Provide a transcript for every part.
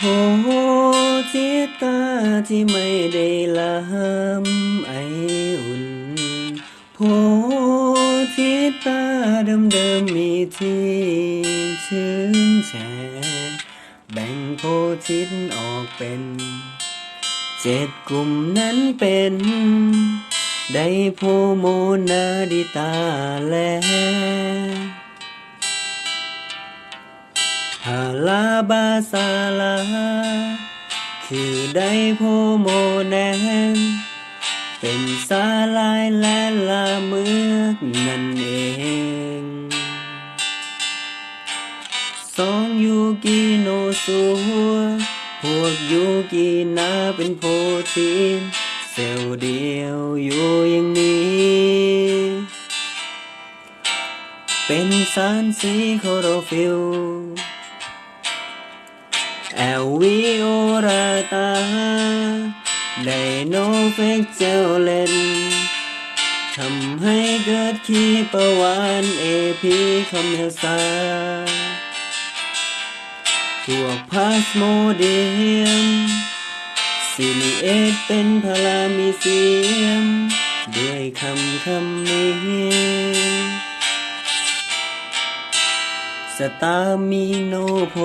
โหจิตตาที่ไม่ได้ลำไออุ่นโพจิตตาเดิมๆมีที่ชื้นแฉะแบ่งโพธิตออกเป็นเจ็ดกลุ่มนั้นเป็น ได้ผู้โมนาดิตาแล ฮาลาบาซาลา คือไดโพโมแนน เป็นสาลายและลาเมือกนั่นเอง สองยูกิโนสัวพวกยูกินาเป็นโพธินเซลเดียวอยู่อย่างนี้เป็นสารสีโคโรฟิล แอลวิโอราตาไดโนเฟกเจลเลนทำให้เกิดขีปะวานเอพีคอมเฮลซาพวกพาสโมเดียมซิลิเอตเป็นพารามีเซียม ด้วยคำคำนี้สตามิโนโพ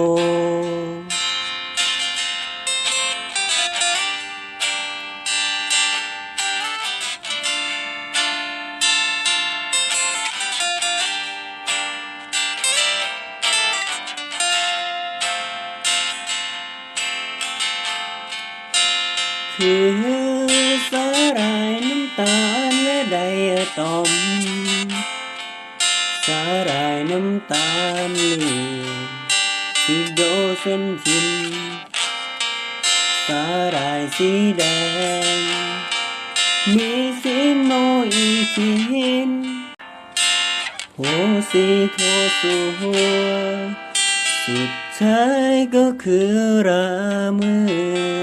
คือสาหร่ายน้ำตาลและไดอะตอม สาหร่ายน้ำตาลเหลืองซิโดเซนทิน สาหร่ายสีแดง มีสีโมอีคินโพสีโทสัวสุดท้ายก็คือราเมือ